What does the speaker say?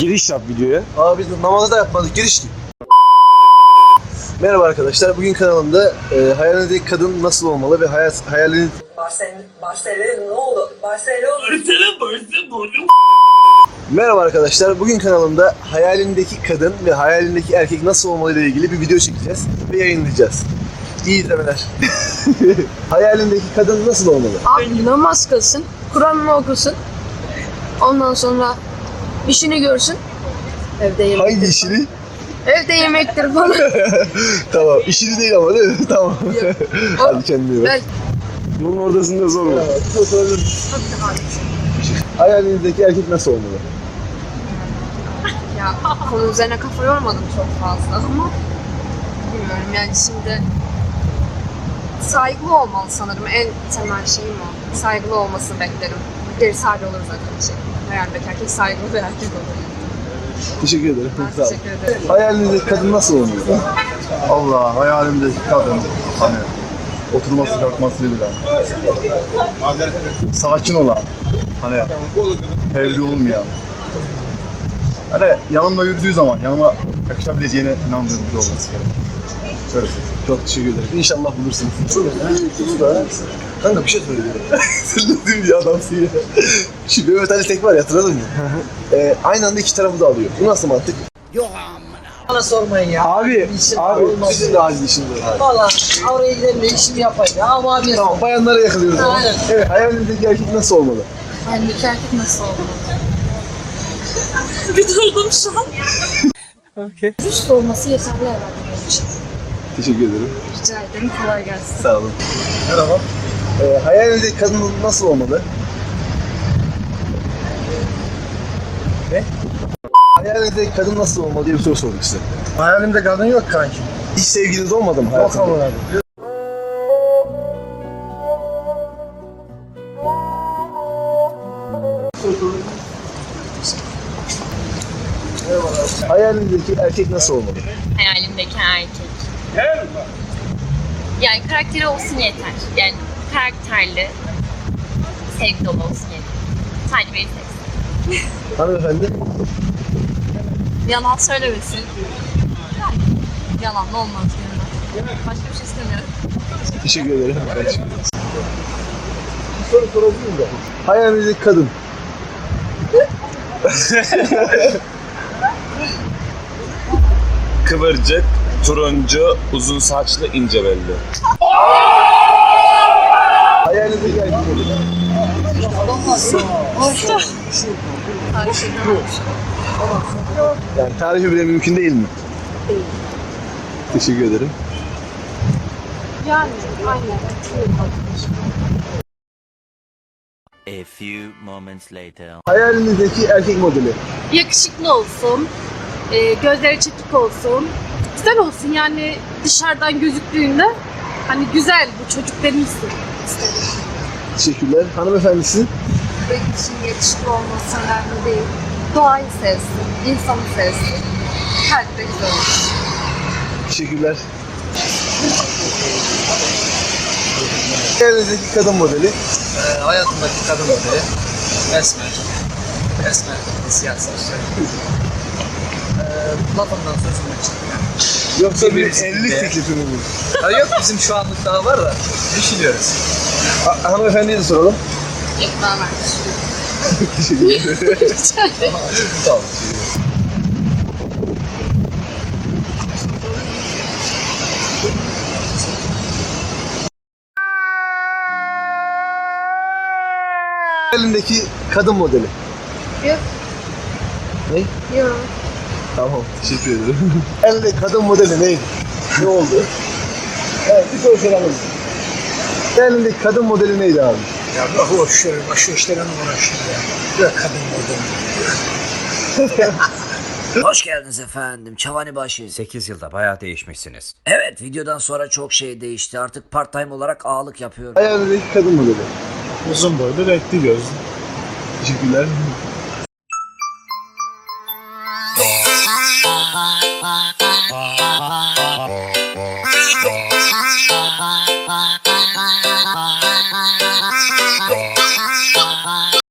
Giriş yap videoya. Abi biz namazda da yapmadık giriş ki. Merhaba arkadaşlar. Bugün kanalımda e, hayalindeki kadın nasıl olmalı ve hayal, hayalini... Barcelona, Barcelona ne oldu? Barcelona. Merhaba arkadaşlar. Bugün kanalımda hayalindeki kadın ve hayalindeki erkek nasıl olmalı ile ilgili bir video çekeceğiz ve yayınlayacağız. İyi izlemeler. hayalindeki kadın nasıl olmalı? Abi namaz kılsın, Kur'an'ını okusun. Ondan sonra işini görsün. Evde yemektir. Hangi işini? Evde yemektir falan. tamam. İşini değil ama değil mi? tamam. Hadi kendine bak. Bunun ortasında zor mu? Hayalinizdeki erkek nasıl olmalı? Ya konu üzerine kafa yormadım çok fazla ama bilmiyorum yani şimdi saygılı olmalı sanırım en temel şeyim o. Saygılı olmasını beklerim. Gerisi hallolur zaten bir şey. Hayalindeki erkek saygılı bir erkek olur. Teşekkür ederim. Ben Sağ olun. teşekkür ederim. Hayalinizdeki kadın nasıl olmalı? Allah hayalimdeki kadın hani oturması kalkması bilen sakin olan hani evli olmayan hani yanımda yürüdüğü zaman yanıma yakışabileceğine inandığım biri olması gerekiyor. Söyleyeyim. Çok teşekkür ederim. İnşallah bulursunuz. Kanka bir şey ne diyorsun ya adamsın ya. Şu Mehmet Ali Tek var ya hatırladın mı? ee, aynı anda iki tarafı da alıyor. Bu nasıl mantık? Bana sormayın ya. Abi, Abi sizin de işiniz var. Valla oraya gidelim de işimi yapayım ya. Ama abi Tamam bayanlara yakalıyoruz. Aynen. Evet hayalinizdeki erkek nasıl olmalı? Hayalindeki erkek nasıl olmalı? Bir durdum şu an. Dürüst olması yeterli herhalde benim için. Teşekkür ederim. Rica ederim. Kolay gelsin. Sağ olun. Merhaba. Ee, hayalinizdeki kadın nasıl olmalı? Ne? Hayalinizdeki kadın nasıl olmalı diye bir soru sorduk size. Hayalimde kadın yok kanki. Hiç sevgiliniz olmadı mı hayatınızda? abi. Hayalinizdeki erkek nasıl olmalı? hayalimdeki erkek. Yani karakteri olsun yeter. Yani karakterli, sevgi dolu olsun yeter. Sadece beni sevsin. Hanımefendi? Yalan söylemesin. Yalan da olmaz yani. Başka bir şey istemiyorum. Teşekkür ederim. Ben teşekkür ederim. Bir soru sorabilir miyim? Hayalinizdeki kadın. Kıvırcık, turuncu, uzun saçlı, ince belli. Olur. Yani tarifi bile mümkün değil mi? Değil. Teşekkür ederim. Yani aynen. A few moments later. Hayalinizdeki erkek modeli. yakışıklı olsun, e, gözleri çekik olsun, güzel olsun yani dışarıdan gözüktüğünde hani güzel bu çocuk benim istedim. Teşekkürler. Hanımefendi sizin? Benim için yakışıklı olması önemli değil. Doğayı sevsin, insanı sevsin. Her de güzel olur. Teşekkürler. Hayalinizdeki kadın modeli. Ee, hayatımdaki kadın modeli esmer. Esmer, siyah saçlı. Lafından sözümden çıktı. Yoksa bir Birisi evlilik de. teklifi mi bu? Ha yok bizim şu anlık daha var da düşünüyoruz. Ha- hanımefendiye de soralım. Ederim. Sağ olun. Hayalindeki kadın modeli. Yok. Ne? Yok. Tamam, teşekkür ederim. Elindeki kadın modeli neydi? Ne oldu? Evet, bir soru soralım. Elindeki kadın modeli neydi abi? Ya bak boş ver, başka işlerle uğraşıyor ya. Yok kadın modeli. Hoş geldiniz efendim. Çavani başı. 8 yılda bayağı değişmişsiniz. Evet videodan sonra çok şey değişti. Artık part time olarak ağalık yapıyorum. Hayalindeki kadın modeli. Uzun boylu renkli gözlü. Teşekkürler. Bye.